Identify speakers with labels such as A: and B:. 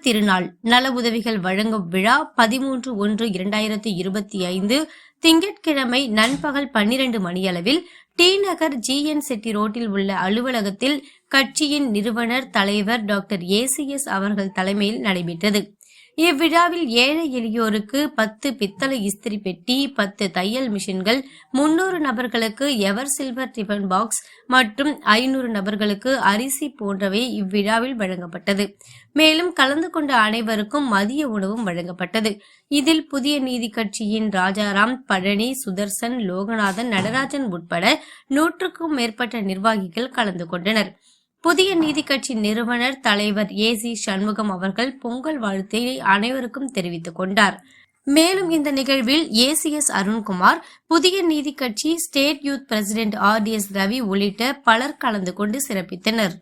A: திருநாள் நல உதவிகள் வழங்கும் விழா பதிமூன்று ஒன்று இரண்டாயிரத்தி இருபத்தி ஐந்து திங்கட்கிழமை நண்பகல் பன்னிரண்டு மணியளவில் T Nagar G N Chetty ரோட்டில் உள்ள அலுவலகத்தில் கட்சியின் நிறுவனர் தலைவர் டாக்டர் ஏசிஎஸ் அவர்கள் தலைமையில் நடைபெற்றது. இவ்விழாவில் ஏழை எளியோருக்கு பத்து பித்தளை இஸ்திரி பெட்டி பத்து தையல் மிஷின்கள் முன்னூறு நபர்களுக்கு எவர் சில்வர் டிஃபன் பாக்ஸ் மற்றும் ஐநூறு நபர்களுக்கு அரிசி போன்றவை இவ்விழாவில் வழங்கப்பட்டது. மேலும் கலந்து கொண்ட அனைவருக்கும் மதிய உணவும் வழங்கப்பட்டது. இதில் புதிய நீதி கட்சியின் ராஜாராம் பழனி சுதர்சன் லோகநாதன் நடராஜன் உட்பட நூற்றுக்கும் மேற்பட்ட நிர்வாகிகள் கலந்து கொண்டனர். புதிய நீதி கட்சி நிறுவனர் தலைவர் ஏ சி சண்முகம் அவர்கள் பொங்கல் வாழ்த்தை அனைவருக்கும் தெரிவித்துக் கொண்டார். மேலும் இந்த நிகழ்வில் ACS Arunkumar Puthiya Needhi Katchi state youth president R D S Ravi உள்ளிட்ட பலர் கலந்து கொண்டு சிறப்பித்தனர்.